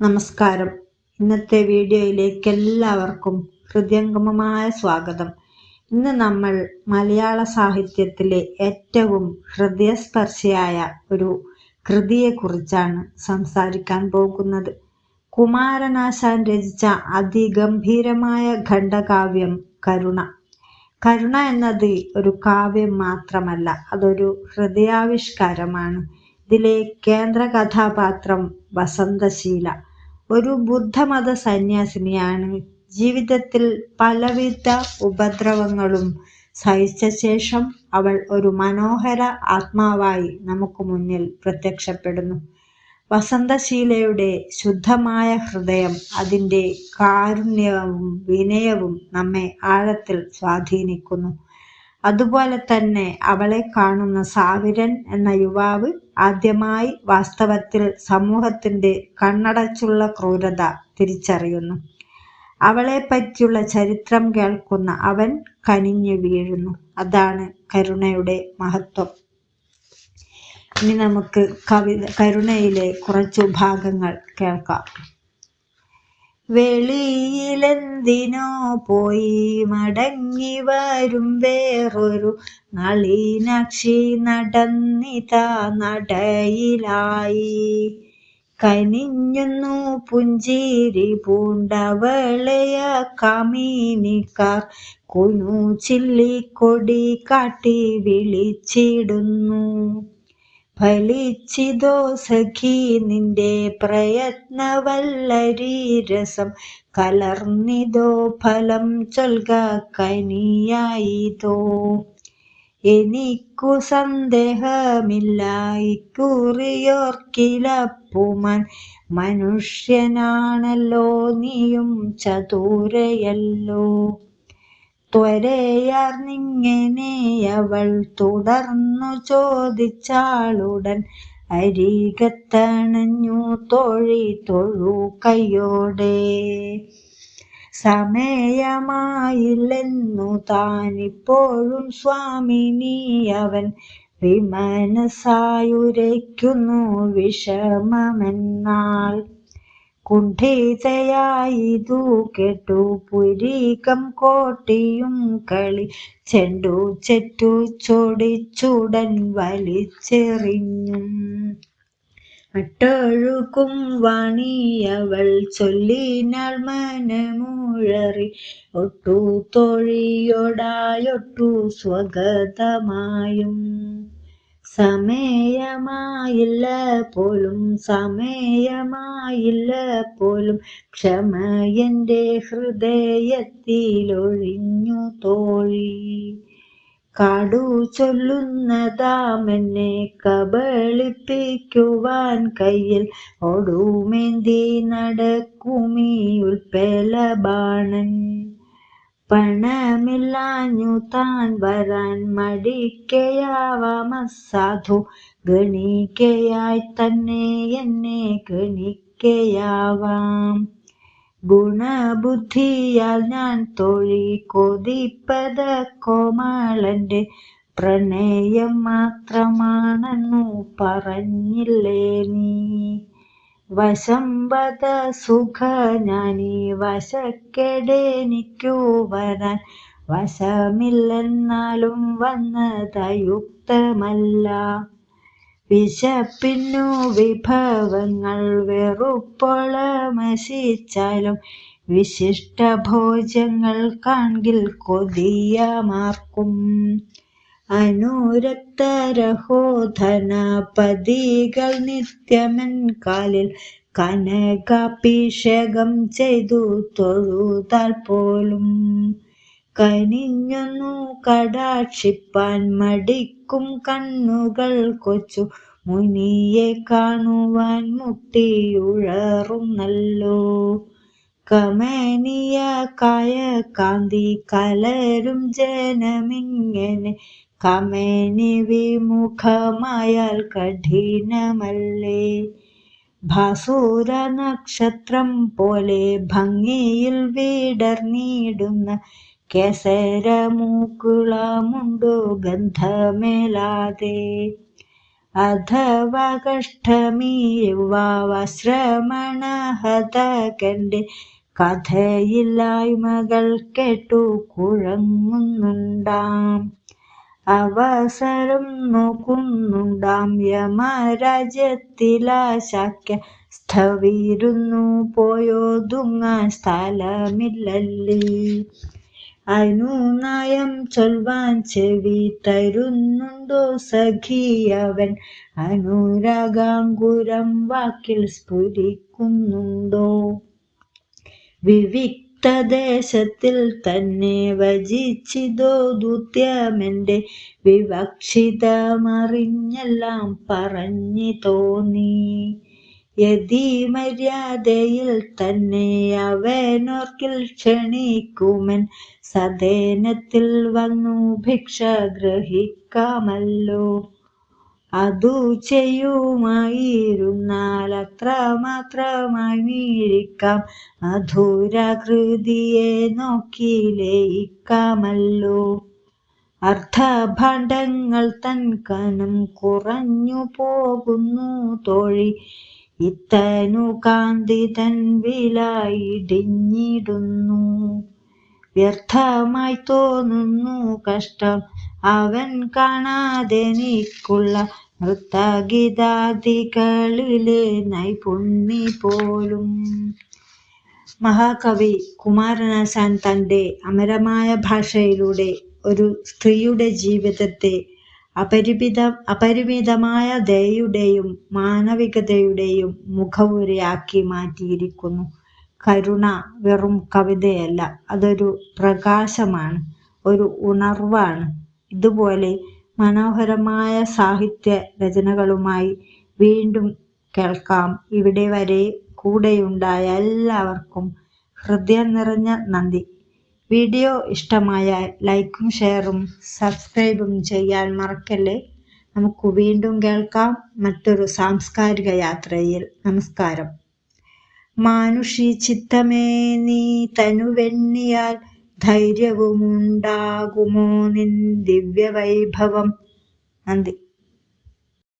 നമസ്കാരം. ഇന്നത്തെ വീഡിയോയിലേക്ക് എല്ലാവർക്കും ഹൃദയംഗമമായ സ്വാഗതം. ഇന്ന് നമ്മൾ മലയാള സാഹിത്യത്തിലെ ഏറ്റവും ഹൃദയസ്പർശിയായ ഒരു കൃതിയെക്കുറിച്ചാണ് സംസാരിക്കാൻ പോകുന്നത്. കുമാരനാശാൻ രചിച്ച അതിഗംഭീരമായ ഖണ്ഡകാവ്യം കരുണ. കരുണ എന്നത് ഒരു കാവ്യം മാത്രമല്ല അതൊരു ഹൃദയാവിഷ്കാരമാണ്. ഇതിലെ കേന്ദ്ര കഥാപാത്രം വസന്തശീല. ഒരു ബുദ്ധമത സന്യാസിനിയാണ്. ജീവിതത്തിൽ പലവിധ ഉപദ്രവങ്ങളും സഹിച്ച ശേഷം അവൾ ഒരു മനോഹര ആത്മാവായി നമുക്ക് മുന്നിൽ പ്രത്യക്ഷപ്പെടുന്നു. വസന്തശീലയുടെ ശുദ്ധമായ ഹൃദയം അതിന്റെ കാരുണ്യവും വിനയവും നമ്മെ ആഴത്തിൽ സ്വാധീനിക്കുന്നു. അതുപോലെ തന്നെ അവളെ കാണുന്ന സാവിരൻ എന്ന യുവാവ് ആദ്യമായി വാസ്തവത്തിൽ സമൂഹത്തിന്റെ കണ്ണടച്ചുള്ള ക്രൂരത തിരിച്ചറിയുന്നു. അവളെ പറ്റിയുള്ള ചരിത്രം കേൾക്കുന്ന അവൻ കനിഞ്ഞു വീഴുന്നു. അതാണ് കരുണയുടെ മഹത്വം. ഇനി നമുക്ക് കവിത കരുണയിലെ കുറച്ചു ഭാഗങ്ങൾ കേൾക്കാം. വെളിയിലെന്തിനോ പോയി മടങ്ങി വരും വേറൊരു നളിനാക്ഷി നടന്നിതാ നടയിലായി. കനിഞ്ഞുന്നു പുഞ്ചിരി പൂണ്ടവളയ കമീനിക്കാർ കുനു ചില്ലിക്കൊടി കാട്ടി വിളിച്ചിടുന്നു. ഫലിച്ചിതോ സഖി നിന്റെ പ്രയത്നവല്ലരി രസം. കലർന്നിതോ ഫലം ചൊൽക കനിയായിതോ. എനിക്കു സന്ദേഹമില്ല ഇക്കുറിയോർക്കിലപ്പുമൻ മനുഷ്യനാണല്ലോ നീയും ചതുരയല്ലോ. ത്വരയാർന്നിങ്ങനെ അവൾ തുടർന്നു ചോദിച്ചാളുടൻ അരികത്തണഞ്ഞു തൊഴി തൊഴു കയ്യോടെ. സമയമായില്ലെന്നു താനിപ്പോഴും സ്വാമിനി അവൻ വിമനസായുരയ്ക്കുന്നു വിഷമമെന്നാൾ കുണ്ഠിതയായിതു കെട്ടു പുരീകം കോട്ടിയും കളി. ചെണ്ടു ചെറ്റു ചൊടിച്ചുടൻ വലിച്ചെറിഞ്ഞും. അട്ടൊഴുക്കും വാണിയവൾ ചൊല്ലിനാൾ മനമുഴറി. ഒട്ടു തൊഴിയൊടായൊട്ടു സ്വഗതമായും. സമയമായില്ല പോലും സമയമായില്ല പോലും ക്ഷമ എന്റെ ഹൃദയത്തിലൊഴിഞ്ഞു തോഴി. കാടു ചൊല്ലുന്നതാമെന്നെ കബളിപ്പിക്കുവാൻ കയ്യിൽ ഒടുമേന്തി നടക്കുമീ ഉൽപ്പല ബാണൻ പണമില്ലാഞ്ഞു താൻ വരാൻ മടിക്കയാവാമസാധു ഗണിക്കയായി തന്നെ എന്നെ ഗണിക്കയാവാം. ഗുണബുദ്ധിയാൽ ഞാൻ തൊഴി കൊതിപ്പത കോമാളന്റെ പ്രണയം മാത്രമാണെന്നു പറഞ്ഞില്ലേ നീ? വശംബത സുഖ വശക്കെടേനിക്കു വശക്കെടെനിക്കു വരാൻ വശമില്ലെന്നാലും വന്നതയുക്തമല്ല. വിശപ്പിന്നു വിഭവങ്ങൾ വെറുപ്പൊളമശിച്ചാലും വിശിഷ്ട ഭോജ്യങ്ങൾ കാൺകിൽ കൊതിയമാർക്കും. അനുരക്തരഹോധന പതികൾ നിത്യമൻ കാലിൽ കനകാഭിഷേകം ചെയ്തു തൊഴുതാൽ പോലും കനിഞ്ഞൊന്നു കടാക്ഷിപ്പാൻ മടിക്കും കണ്ണുകൾ കൊച്ചു മുനിയെ കാണുവാൻ മുട്ടിയുഴറുന്നല്ലോ കമനീയ കായ കാന്തി കലരും ജനമിങ്ങനെ കമേനി വിമുഖമായാൽ കഠിനമല്ലേ. ഭാസൂര നക്ഷത്രം പോലെ ഭംഗിയിൽ വീടർന്നിടുന്ന കേസരമൂക്കുളമുണ്ടു ഗന്ധമേലാതെ. അഥവാ കഷ്ടമീ യുവാവശ്രമണ ഹത കണ്ട് കഥയില്ലായ്മകൾ കേട്ടു കുഴങ്ങുന്നുണ്ടാം. അവസരം നോക്കുന്നുണ്ടാം യമരാജ്യത്തിലാശാക്യ സ്ഥവിരുന്നു പോയോതുങ്ങാൻ സ്ഥലമില്ലല്ലേ. അനുനയം ചൊൽവാൻ ചെവി തരുന്നുണ്ടോ സഖിയവൻ. അനുരാഗാങ്കുരം വാക്കിൽ സ്ഫുരിക്കുന്നുണ്ടോ. വിവിക്തദേശത്തിൽ തന്നെ വജിച്ചിതോ ദുത്യമെന്റെ വിവക്ഷിതമറിഞ്ഞെല്ലാം പറഞ്ഞു തോന്നി. യതി മര്യാദയിൽ തന്നെ അവനോർക്കിൽ ക്ഷണിക്കുമൻ സദേനത്തിൽ വന്നു ഭിക്ഷ ഗ്രഹിക്കാമല്ലോ. അതു ചെയ്യുമായിരുന്നാൽ അത്ര മാത്രമായി വീഴിക്കാം അധൂരാകൃതിയെ നോക്കി ലയിക്കാമല്ലോ. അർത്ഥഭാണ്ഡങ്ങൾ തൻ കനം കുറഞ്ഞു പോകുന്നു തോഴി. ഇത്തനു കാന്തി തൻ വിലായിടിഞ്ഞിടുന്നു വ്യർത്ഥമായി തോന്നുന്നു കഷ്ടം. അവൻ കാണാതെ നീക്കുള്ള നൃത്തഗീതാദികളിലെ നൈപുണ്യ പോലും. മഹാകവി കുമാരനാശാൻ തന്റെ അമരമായ ഭാഷയിലൂടെ ഒരു സ്ത്രീയുടെ ജീവിതത്തെ അപരിമിത അപരിമിതമായ ദയയുടെയും മാനവികതയുടെയും മുഖവുരയാക്കി മാറ്റിയിരിക്കുന്നു. കരുണ വെറും കവിതയല്ല അതൊരു പ്രകാശമാണ് ഒരു ഉണർവാണ്. ഇതുപോലെ മനോഹരമായ സാഹിത്യ രചനകളുമായി വീണ്ടും കേൾക്കാം. ഇവിടെ വരെ കൂടെയുണ്ടായ എല്ലാവർക്കും ഹൃദയം നിറഞ്ഞ നന്ദി. വീഡിയോ ഇഷ്ടമായാൽ ലൈക്കും ഷെയറും സബ്സ്ക്രൈബും ചെയ്യാൻ മറക്കല്ലേ? നമുക്ക് വീണ്ടും കേൾക്കാം മറ്റൊരു സാംസ്കാരിക യാത്രയിൽ. നമസ്കാരം. മാനുഷി ചിത്തമേ നീ തനുവെണ്ണിയാൽ ധൈര്യവുമുണ്ടാകുമോ നിൻ ദിവ്യവൈഭവം? നന്ദി.